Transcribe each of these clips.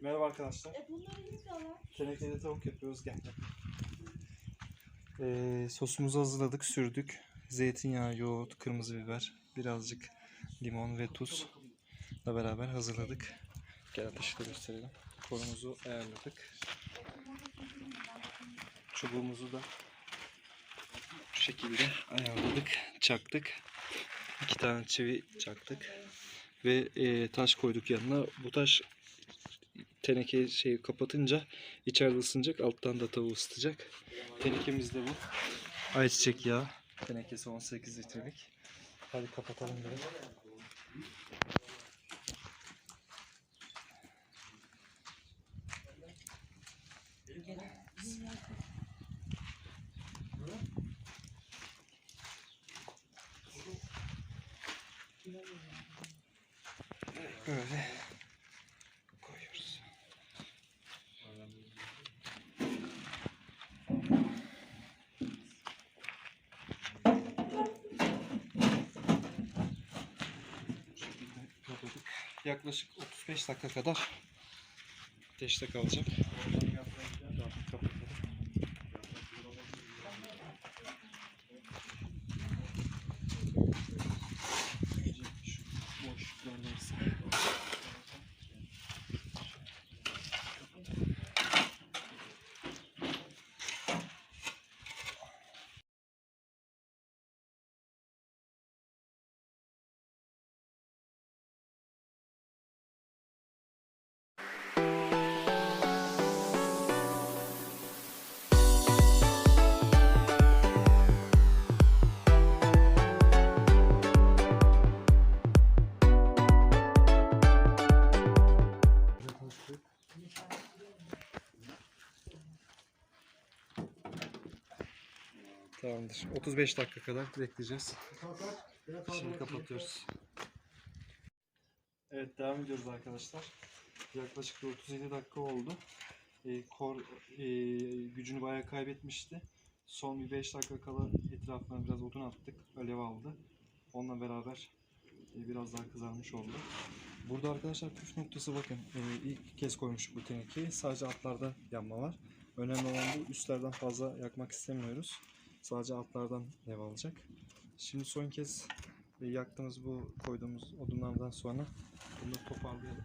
Merhaba arkadaşlar. E bunları. Tenekede tavuk yapıyoruz. Gel. Ee, sosumuzu hazırladık, sürdük. Zeytinyağı, yoğurt, kırmızı biber, birazcık limon ve tuzla beraber hazırladık. Gel ateşi de gösterelim. Korumuzu ayarladık. Çubuğumuzu da bu şekilde ayarladık, çaktık. İki tane çivi çaktık. Ve e, taş koyduk yanına. Bu taş teneke şeyi kapatınca içeride ısınacak, alttan da tavuğu ısıtacak. Tenekemiz de bu. Ayçiçek yağı. Tenekesi 18 litrelik. Hadi kapatalım biraz. Böyle koyuyoruz. Bu şekilde kapadık. Yaklaşık 35 dakika kadar ateşte kalacak. Tamamdır. 35 dakika kadar bekleyeceğiz. Şimdi kapatıyoruz. Evet devam ediyoruz arkadaşlar. Yaklaşık bir 37 dakika oldu. Ee, kor e, gücünü bayağı kaybetmişti. Son bir 5 dakika kala etrafına biraz odun attık. Alev aldı. Onunla beraber e, biraz daha kızarmış oldu. Burada arkadaşlar püf noktası bakın. E, ilk kez koymuş bu tenekeyi. Sadece altlarda yanma var. Önemli olan bu. Üstlerden fazla yakmak istemiyoruz. Sadece altlardan ev alacak. Şimdi son kez yaktığımız bu koyduğumuz odunlardan sonra bunları toparlayalım.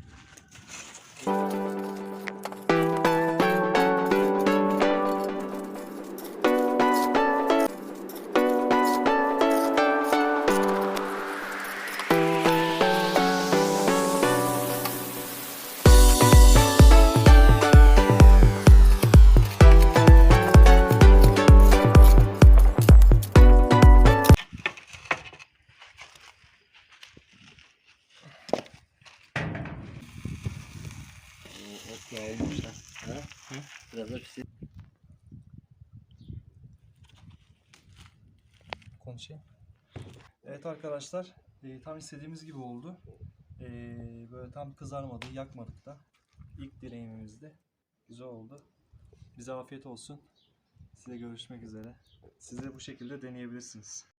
O ot yağılmış ha. Hı? Biraz da konuşayım. Evet arkadaşlar e, tam istediğimiz gibi oldu. E, böyle tam kızarmadı, yakmadık da. İlk deneyimimizde güzel oldu. Bize afiyet olsun. Size görüşmek üzere. Siz de bu şekilde deneyebilirsiniz.